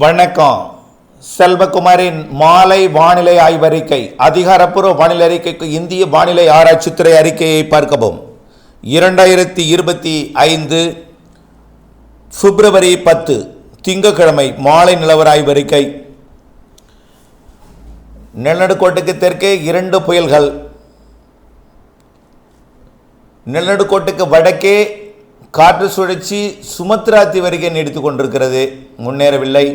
வணக்கம். செல்வகுமாரின் மாலை வானிலை ஆய்வறிக்கை அதிகாரப்பூர்வ வானிலை அறிக்கைக்கு இந்திய வானிலை ஆராய்ச்சித்துறை அறிக்கையை பார்க்கவும். இரண்டாயிரத்தி இருபத்தி ஐந்து பிப்ரவரி பத்து திங்கக்கிழமை மாலை நிலவர ஆய்வறிக்கை. நிலநடுக்கோட்டுக்கு தெற்கே இரண்டு புயல்கள். நிலநடுக்கோட்டுக்கு வடக்கே காற்று சுழற்சி சுமத்ரா தீவரிகை நீடித்து கொண்டிருக்கிறது. முன்னேறவில்லை.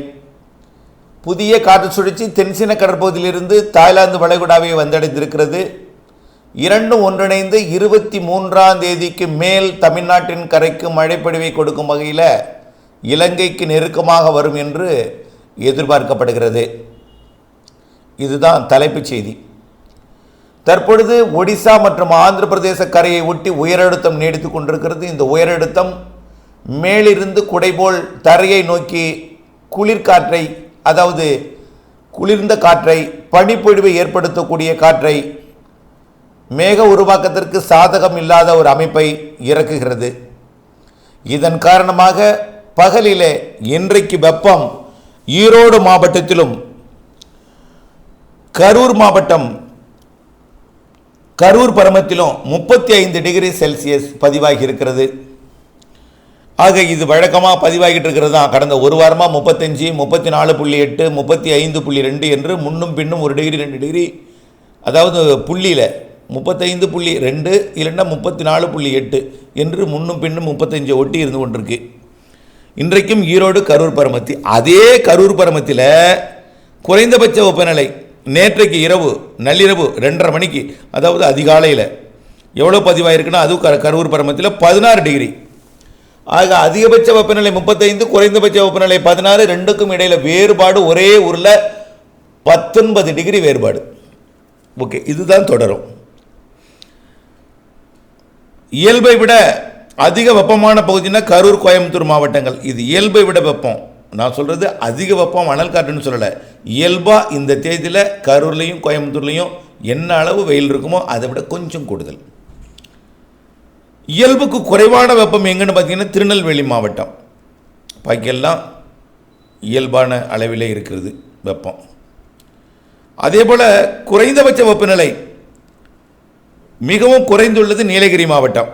புதிய காற்று சுழற்சி தென்சீன கடற்பகுதியிலிருந்து தாய்லாந்து வளைகுடாவை வந்தடைந்திருக்கிறது. இரண்டும் ஒன்றிணைந்து இருபத்தி மூன்றாம் தேதிக்கு மேல் தமிழ்நாட்டின் கரைக்கு மழைப்பொழிவை கொடுக்கும் வகையில் இலங்கைக்கு நெருக்கமாக வரும் என்று எதிர்பார்க்கப்படுகிறது. இதுதான் தலைப்புச் செய்தி. தற்பொழுது ஒடிசா மற்றும் ஆந்திர பிரதேச கரையை ஒட்டி உயரழுத்தம் நீடித்து கொண்டிருக்கிறது. இந்த உயரழுத்தம் மேலிருந்து குடைபோல் தரையை நோக்கி குளிர்காற்றை அதாவது குளிர்ந்த காற்றை பனிப்பொழிவை ஏற்படுத்தக்கூடிய காற்றை மேக உருவாக்கத்திற்கு சாதகம் இல்லாத ஒரு அமைப்பை இறக்குகிறது. இதன் காரணமாக பகலிலே இன்றைக்கு வெப்பம் ஈரோடு மாவட்டத்திலும் கரூர் மாவட்டம் கரூர் பரமத்திலும் முப்பத்தி ஐந்து டிகிரி செல்சியஸ் பதிவாகி இருக்கிறது ஆக இது வழக்கமாக பதிவாகிட்டு இருக்கிறது தான் கடந்த ஒரு வாரமாக முப்பத்தஞ்சு முப்பத்தி நாலு புள்ளி எட்டு முப்பத்தி ஐந்து புள்ளி ரெண்டு என்று முன்னும் பின்னும் ஒரு டிகிரி ரெண்டு டிகிரி அதாவது புள்ளியில் முப்பத்தைந்து புள்ளி ரெண்டு இல்லைன்னா முப்பத்தி நாலு புள்ளி எட்டு என்று முன்னும் பின்னும் முப்பத்தஞ்சு ஒட்டி இருந்து கொண்டிருக்கு. இன்றைக்கும் ஈரோடு கரூர் பரமத்தி. அதே கரூர் பரமத்தில் குறைந்தபட்ச வெப்பநிலை நேற்றைக்கு இரவு நள்ளிரவு ரெண்டரை மணிக்கு அதாவது அதிகாலையில் எவ்வளோ பதிவாயிருக்குன்னா அதுவும் க கரூர் பரமத்தில் பதினாறு டிகிரி. ஆக அதிகபட்ச வெப்பநிலை முப்பத்தைந்து குறைந்தபட்ச வெப்பநிலை பதினாறு ரெண்டுக்கும் இடையில் வேறுபாடு ஒரே ஊரில் பத்தொன்பது டிகிரி வேறுபாடு. ஓகே இதுதான் தொடரும். இயல்பை விட அதிக வெப்பமான பகுதினா கரூர் கோயம்புத்தூர் மாவட்டங்கள். இது இயல்பை விட வெப்பம். நான் சொல்கிறது அதிக வெப்பம் அனல் காற்றுன்னு சொல்லலை. இயல்பாக இந்த தேதியில் கரூர்லேயும் கோயம்புத்தூர்லேயும் என்ன அளவு வெயில் இருக்குமோ அதை விட கொஞ்சம் கூடுதல். இயல்புக்கு குறைவான வெப்பம் எங்கன்னு பார்த்தீங்கன்னா திருநெல்வேலி மாவட்டம். பாக்கியெல்லாம் இயல்பான அளவிலே இருக்கிறது வெப்பம். அதே போல் குறைந்தபட்ச வெப்பநிலை மிகவும் குறைந்துள்ளது நீலகிரி மாவட்டம்.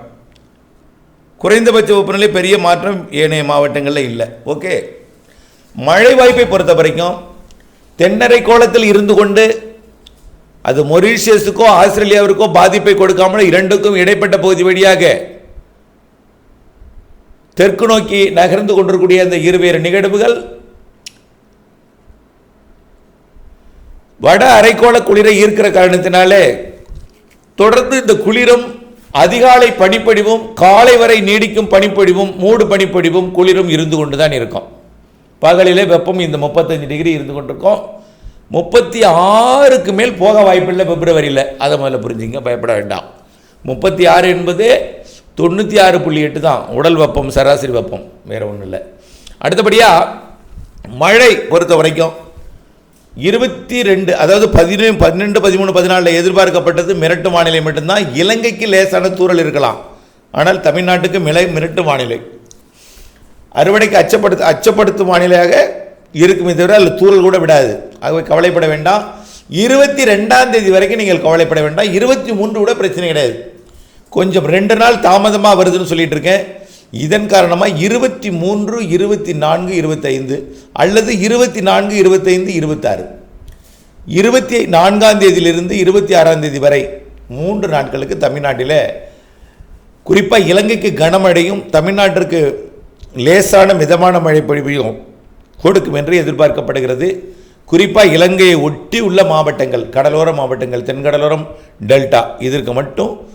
குறைந்தபட்ச வெப்பநிலை பெரிய மாற்றம் ஏனைய மாவட்டங்களில் இல்லை. ஓகே. மழை வாய்ப்பை பொறுத்த வரைக்கும் தென்னரை கோலத்தில் இருந்து கொண்டு அது மொரீஷியஸுக்கோ ஆஸ்திரேலியாவிற்கோ பாதிப்பை கொடுக்காமல் இரண்டுக்கும் இடைப்பட்ட பகுதி வழியாக தெற்கு நோக்கி நகர்ந்து கொண்டிருக்கூடிய அந்த இருவேறு நிகழ்வுகள் வட அரைக்கோள குளிரை ஈர்க்கிற காரணத்தினாலே தொடர்ந்து இந்த குளிரும் அதிகாலை பனிப்பொழிவும் காலை வரை நீடிக்கும் பனிப்பொழிவும் மூடு பனிப்பொழிவும் குளிரும் இருந்து கொண்டு தான் இருக்கும். பகலிலே வெப்பம் இந்த முப்பத்தஞ்சு டிகிரி இருந்து கொண்டிருக்கும். முப்பத்தி ஆறுக்கு மேல் போக வாய்ப்பில்லை பிப்ரவரியில். அதை முதல்ல புரிஞ்சுங்க பயப்பட வேண்டாம். முப்பத்தி ஆறு என்பது தொண்ணூற்றி ஆறு புள்ளி எட்டு தான். உடல் வெப்பம் சராசரி வெப்பம் வேறு ஒன்றும் இல்லை. அடுத்தபடியாக மழை பொறுத்த வரைக்கும் இருபத்தி ரெண்டு அதாவது பதினேழு பன்னெண்டு பதிமூணு பதினாலில் எதிர்பார்க்கப்பட்டது மிரட்டு வானிலை மட்டும்தான். இலங்கைக்கு லேசான தூரல் இருக்கலாம். ஆனால் தமிழ்நாட்டுக்கு மிளை மிரட்டு வானிலை. அறுவடைக்கு அச்சப்படுத்த அச்சப்படுத்தும் வானிலையாக இருக்குமே தவிர அதில் தூரல் கூட விடாது. ஆகவே கவலைப்பட வேண்டாம். இருபத்தி ரெண்டாம் தேதி வரைக்கும் நீங்கள் கவலைப்பட வேண்டாம். இருபத்தி மூன்று கூட பிரச்சனை கிடையாது. கொஞ்சம் ரெண்டு நாள் தாமதமாக வருதுன்னு சொல்லிட்டு இருக்கேன். இதன் காரணமாக இருபத்தி மூன்று இருபத்தி நான்கு இருபத்தைந்து அல்லது இருபத்தி நான்கு இருபத்தைந்து இருபத்தாறு. இருபத்தி நான்காம் தேதியிலிருந்து இருபத்தி ஆறாம் தேதி வரை மூன்று நாட்களுக்கு தமிழ்நாட்டில் குறிப்பாக இலங்கைக்கு கனமழையும் தமிழ்நாட்டிற்கு லேசான மிதமான மழை பொழிவையும் கொடுக்கும் என்று எதிர்பார்க்கப்படுகிறது. குறிப்பாக இலங்கையை ஒட்டி உள்ள மாவட்டங்கள் கடலோர மாவட்டங்கள் தென்கடலோரம் டெல்டா இதற்கு மட்டும்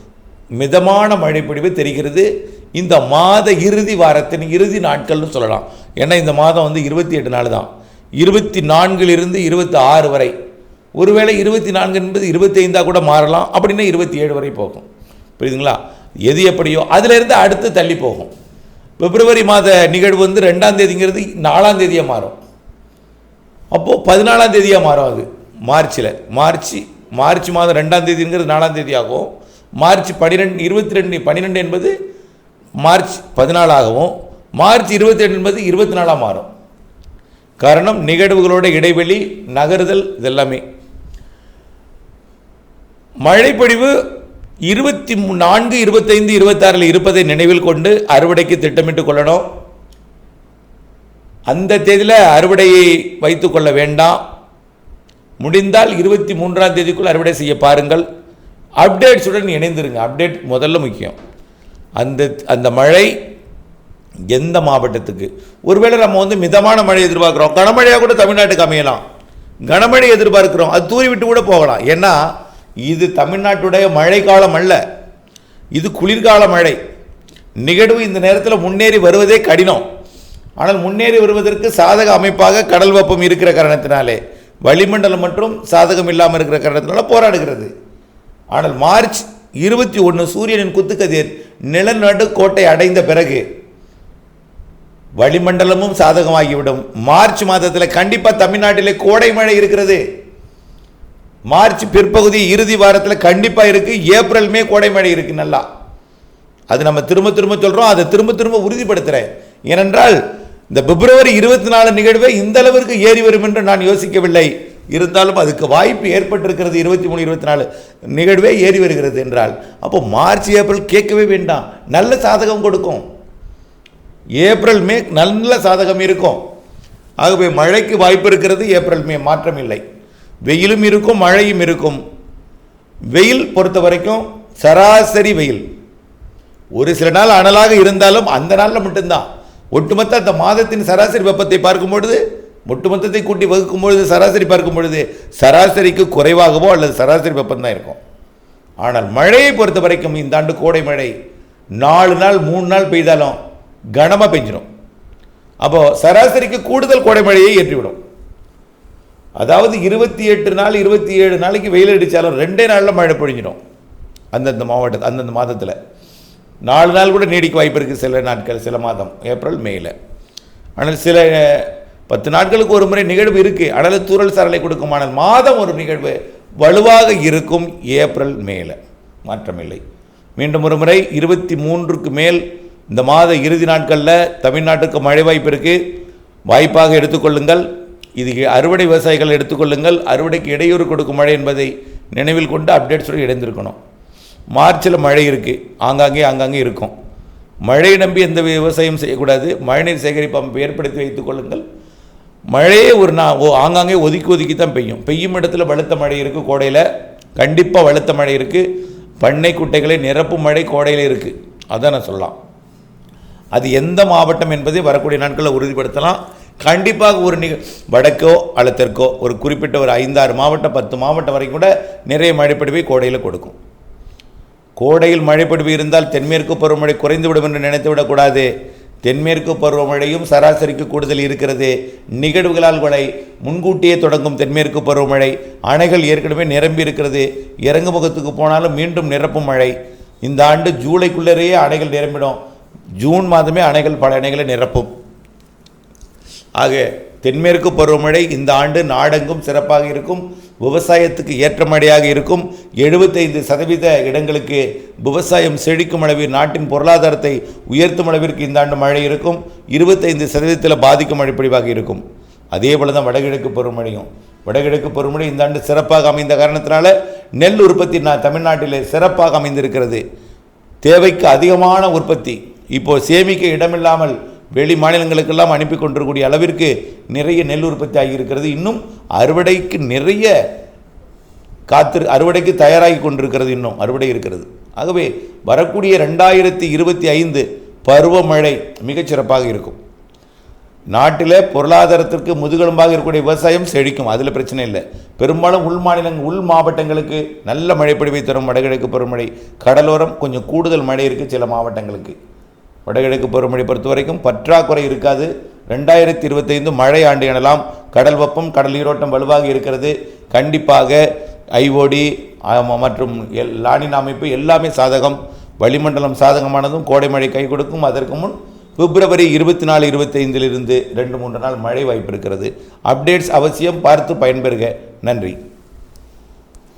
மிதமான மழைப்பொழிவு தெரிகிறது. இந்த மாத இறுதி வாரத்தின் இறுதி நாட்கள்னு சொல்லலாம். ஏன்னா இந்த மாதம் வந்து இருபத்தி எட்டு நாள் தான். இருபத்தி நான்கிலிருந்து இருபத்தி ஆறு வரை. ஒருவேளை இருபத்தி நான்கு என்பது இருபத்தி ஐந்தாக கூட மாறலாம். அப்படின்னா இருபத்தி ஏழு வரை போகும். புரியுதுங்களா? எது எப்படியோ அதிலிருந்து அடுத்து தள்ளி போகும். பிப்ரவரி மாத நிகழ்வு வந்து ரெண்டாம் தேதிங்கிறது நாலாம் தேதியாக மாறும். அப்போது பதினாலாம் தேதியாக மாறும் அது. மார்ச்சில். மார்ச் மார்ச் மாதம் ரெண்டாம் தேதிங்கிறது நாலாம் தேதி ஆகும் மார்ச் பன்னிரெண்டு இருபத்தி ரெண்டு பன்னிரெண்டு என்பது மார்ச் பதினாலாகவும் மார்ச் இருபத்தி ரெண்டு என்பது இருபத்தி நாலாக மாறும். காரணம் நிகழ்வுகளோட இடைவெளி நகருதல் இதெல்லாமே. மழைப்பொழிவு இருபத்தி மூ- நான்கு இருபத்தைந்து இருபத்தாறில் இருப்பதை நினைவில் கொண்டு அறுவடைக்கு திட்டமிட்டு கொள்ளணும். அந்த தேதியில் அறுவடையை வைத்துக் கொள்ள வேண்டாம். முடிந்தால் இருபத்தி மூன்றாம் தேதிக்குள் அறுவடை செய்ய பாருங்கள். அப்டேட்ஸுடன் இணைந்துருங்க. அப்டேட் முதல்ல முக்கியம். அந்த அந்த மழை எந்த மாவட்டத்துக்கு? ஒருவேளை நம்ம வந்து மிதமான மழை எதிர்பார்க்குறோம். கனமழையாக கூட தமிழ்நாட்டுக்கு அமையலாம். கனமழை எதிர்பார்க்கிறோம். அது தூரி விட்டு கூட போகலாம். ஏன்னா இது தமிழ்நாட்டுடைய மழைக்காலம் அல்ல. இது குளிர்கால மழை. நிகழ்வு இந்த நேரத்தில் முன்னேறி வருவதே கடினம். ஆனால் முன்னேறி வருவதற்கு சாதக அமைப்பாக கடல் வெப்பம் இருக்கிற காரணத்தினாலே வளிமண்டலம் மற்றும் சாதகம் இல்லாமல் இருக்கிற காரணத்தினால போராடுகிறது. ஆனால் மார்ச் இருபத்தி ஒன்று சூரியனின் குத்துக்கதிர் நிலநடு கோட்டை அடைந்த பிறகு வளிமண்டலமும் சாதகமாகிவிடும். மார்ச் மாதத்தில் கண்டிப்பாக தமிழ்நாட்டிலே கோடை மழை இருக்கிறது. மார்ச் பிற்பகுதி இறுதி வாரத்தில் கண்டிப்பாக இருக்குது ஏப்ரல் மே கோடை மழை இருக்குது நல்லா. அது நம்ம திரும்ப திரும்ப சொல்கிறோம் அதை திரும்ப திரும்ப உறுதிப்படுத்துகிறேன் ஏனென்றால் இந்த பிப்ரவரி இருபத்தி நாலு நிகழ்வே இந்த அளவிற்கு ஏறி வரும் என்று நான் யோசிக்கவில்லை. இருந்தாலும் அதுக்கு வாய்ப்பு ஏற்பட்டிருக்கிறது இருபத்தி மூணு இருபத்தி நாலு நிகழ்வே ஏறி வருகிறது என்றால். அப்போ மார்ச் ஏப்ரல் கேட்கவே வேண்டாம். நல்ல சாதகம் கொடுக்கும். ஏப்ரல் மே நல்ல சாதகம் இருக்கும். ஆகவே மழைக்கு வாய்ப்பு இருக்கிறது. ஏப்ரல் மே மாற்றம் இல்லை வெயிலும் இருக்கும் மழையும் இருக்கும். வெயில் பொறுத்த வரைக்கும் சராசரி வெயில். ஒரு சில நாள் அனலாக இருந்தாலும் அந்த நாளில் மட்டும்தான். ஒட்டுமொத்த அந்த மாதத்தின் சராசரி வெப்பத்தை பார்க்கும் பொழுது ஒட்டுமொத்தத்தை கூட்டி வகுக்கும் பொழுது சராசரி பார்க்கும் பொழுது சராசரிக்கு குறைவாகவோ அல்லது சராசரி வெப்பம் தான் இருக்கும். ஆனால் மழையை பொறுத்த வரைக்கும் இந்த ஆண்டு கோடை மழை நாலு நாள் மூணு நாள் பெய்தாலும் கனமாக பெஞ்சிடும் அப்போது சராசரிக்கு கூடுதல் கோடை மழையை ஏற்றிவிடும். அதாவது இருபத்தி எட்டு நாள் இருபத்தி ஏழு நாளைக்கு வெயில் அடித்தாலும் ரெண்டே நாளில் மழை பொழிஞ்சிடும். அந்தந்த மாவட்டத்தில் அந்தந்த மாதத்தில். நாலு நாள் கூட நீடிக்க வாய்ப்பு இருக்குது சில நாட்கள் சில மாதம். ஏப்ரல் மேல. ஆனால் சில பத்து நாட்களுக்கு ஒரு முறை நிகழ்வு இருக்குது ஆனால் தூரல் சரலை கொடுக்குமானால் மாதம் ஒரு நிகழ்வு வலுவாக இருக்கும் ஏப்ரல் மேல. மாற்றமில்லை. மீண்டும் ஒரு முறை இருபத்தி மூன்றுக்கு மேல் இந்த மாத இறுதி நாட்களில் தமிழ்நாட்டுக்கு மழை வாய்ப்பு இருக்குது வாய்ப்பாக எடுத்துக்கொள்ளுங்கள் இது அறுவடை விவசாயிகள் எடுத்துக்கொள்ளுங்கள். அறுவடைக்கு இடையூறு கொடுக்கும் மழை என்பதை நினைவில் கொண்டு அப்டேட்ஸோடு இணைந்திருக்கணும். மார்ச்சில் மழை இருக்குது ஆங்காங்கே ஆங்காங்கே இருக்கும். மழையை நம்பி எந்த விவசாயம் செய்யக்கூடாது. மழைநீர் சேகரிப்பு அமைப்பு ஏற்படுத்தி வைத்துக் கொள்ளுங்கள். மழையே ஒரு நான் ஓ ஆங்காங்கே ஒதுக்கி ஒதுக்கி தான் பெய்யும். பெய்யும் இடத்துல வலுத்த மழை இருக்குது கோடையில். கண்டிப்பாக வலுத்த மழை இருக்குது பண்ணை குட்டைகளை நிரப்பும் மழை கோடையில் இருக்குது அதான் நான் சொல்லலாம். அது எந்த மாவட்டம் என்பதை வரக்கூடிய நாட்களில் உறுதிப்படுத்தலாம். கண்டிப்பாக ஒரு நிக வடக்கோ அல்லது ஒரு குறிப்பிட்ட ஒரு ஐந்தாறு மாவட்டம் பத்து மாவட்டம் வரைக்கும் கூட நிறைய மழைப்படிவை கோடையில் கொடுக்கும். கோடையில் மழைப்படிவு இருந்தால் தென்மேற்கு பருவமழை குறைந்துவிடும் என்று நினைத்து விடக்கூடாது தென்மேற்கு பருவமழையும் சராசரிக்கு கூடுதல் இருக்கிறது. நிகழ்வுகளால் கொலை முன்கூட்டியே தொடங்கும் தென்மேற்கு பருவமழை. அணைகள் ஏற்கனவே நிரம்பி இருக்கிறது. இறங்கு முகத்துக்கு போனாலும் மீண்டும் நிரப்பும் மழை. இந்த ஆண்டு ஜூலைக்குள்ளேயே அணைகள் நிரம்பிடும். ஜூன் மாதமே அணைகள் பல அணைகளை நிரப்பும். ஆக தென்மேற்கு பருவமழை இந்த ஆண்டு நாடெங்கும் சிறப்பாக இருக்கும். விவசாயத்துக்கு ஏற்ற மழையாக இருக்கும். எழுபத்தைந்து சதவீத இடங்களுக்கு விவசாயம் செழிக்கும் அளவில் நாட்டின் பொருளாதாரத்தை உயர்த்தும் அளவிற்கு இந்த ஆண்டு மழை இருக்கும். இருபத்தைந்து சதவீதத்தில் பாதிக்கும் மழைப்பொழிவாக இருக்கும். அதே போல தான் வடகிழக்கு பருவமழையும். வடகிழக்கு பருவமழை இந்த ஆண்டு சிறப்பாக அமைந்த காரணத்தினால நெல் உற்பத்தி நான் தமிழ்நாட்டிலே சிறப்பாக அமைந்திருக்கிறது. தேவைக்கு அதிகமான உற்பத்தி. இப்போ சேமிக்க இடமில்லாமல் வெளி மாநிலங்களுக்கெல்லாம் அனுப்பி கொண்டிருக்கக்கூடிய அளவிற்கு நிறைய நெல் உற்பத்தி ஆகியிருக்கிறது. இன்னும் அறுவடைக்கு நிறைய காத்திரு அறுவடைக்கு தயாராகி கொண்டிருக்கிறது இன்னும் அறுவடை இருக்கிறது. ஆகவே வரக்கூடிய ரெண்டாயிரத்தி இருபத்தி ஐந்து பருவமழை மிகச்சிறப்பாக இருக்கும். நாட்டில் பொருளாதாரத்திற்கு முதுகெலும்பாக இருக்கக்கூடிய விவசாயம் செழிக்கும் அதில் பிரச்சனை இல்லை. பெரும்பாலும் உள் மாநிலங்கள் உள் மாவட்டங்களுக்கு நல்ல மழைப்பொழிவை தரும் வடகிழக்கு பருவமழை கடலோரம் கொஞ்சம் கூடுதல் மழை இருக்குது சில மாவட்டங்களுக்கு. வடகிழக்கு பருவமழை பொறுத்த வரைக்கும் பற்றாக்குறை இருக்காது. ரெண்டாயிரத்தி இருபத்தைந்து மழை ஆண்டு எனலாம் கடல் வெப்பம் கடல் நீரோட்டம் வலுவாக இருக்கிறது. கண்டிப்பாக ஐஓடி மற்றும் எல் லானின் அமைப்பு எல்லாமே சாதகம். வளிமண்டலம் சாதகமானதும் கோடை மழை கை கொடுக்கும். அதற்கு முன் பிப்ரவரி இருபத்தி நாலு இருபத்தைந்திலிருந்து ரெண்டு மூன்று நாள் மழை வாய்ப்பு இருக்கிறது. அப்டேட்ஸ் அவசியம் பார்த்து பயன்பெறுக. நன்றி.